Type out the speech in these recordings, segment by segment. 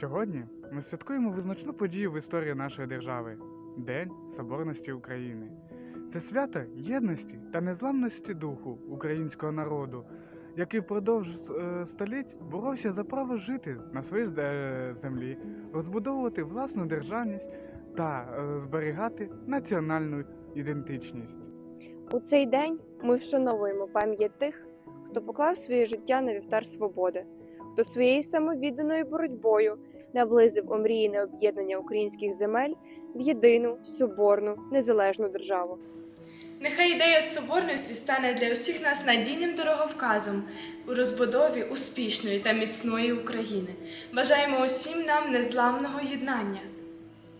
Сьогодні ми святкуємо визначну подію в історії нашої держави День Соборності України. Це свято єдності та незламності духу українського народу, який впродовж е, століть боровся за право жити на своїй е, землі, розбудовувати власну державність та е, зберігати національну ідентичність. У цей день ми вшановуємо пам'ять тих, хто поклав своє життя на вівтар свободи, хто своєю самовідданою боротьбою наблизив омріяне об'єднання українських земель в єдину соборну незалежну державу. Нехай ідея соборності стане для усіх нас надійним дороговказом у розбудові успішної та міцної України. Бажаємо усім нам незламного єднання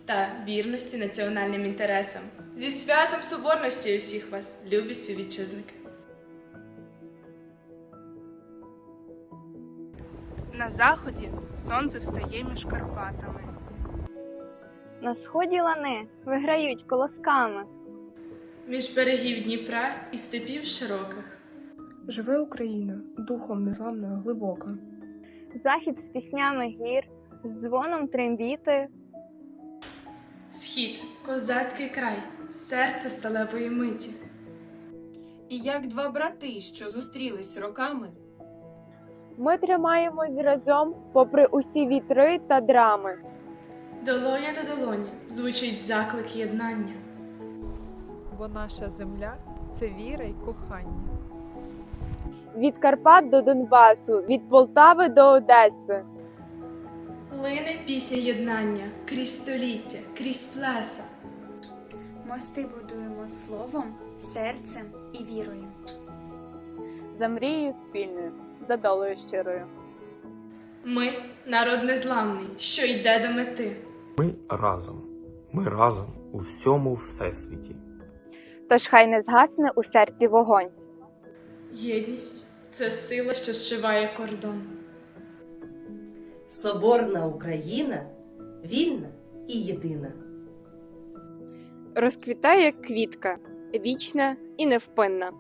та вірності національним інтересам. Зі святом соборності усіх вас, любі співвітчизники! На заході сонце встає між Карпатами. На сході лани виграють колосками. Між берегів Дніпра і степів широких. Живе Україна, духом незламна, глибока. Захід з піснями гір, з дзвоном трембіти. Схід, козацький край, серце сталевої миті. І як два брати, що зустрілись роками, Ми тримаємось разом попри усі вітри та драми. Долоня до долоні звучить заклик єднання. бо наша земля це віра й кохання. Від Карпат до Донбасу, від Полтави до Одеси. Лине пісня єднання крізь століття, крізь плеса. Мости будуємо словом, серцем і вірою. За мрією спільною, за долею щирою. Ми народ незламний, що йде до мети. Ми разом. Ми разом у всьому всесвіті. Тож хай не згасне у серці вогонь. Єдність це сила, що зшиває кордон. Соборна Україна вільна і єдина. Розквітає квітка, вічна і невпинна.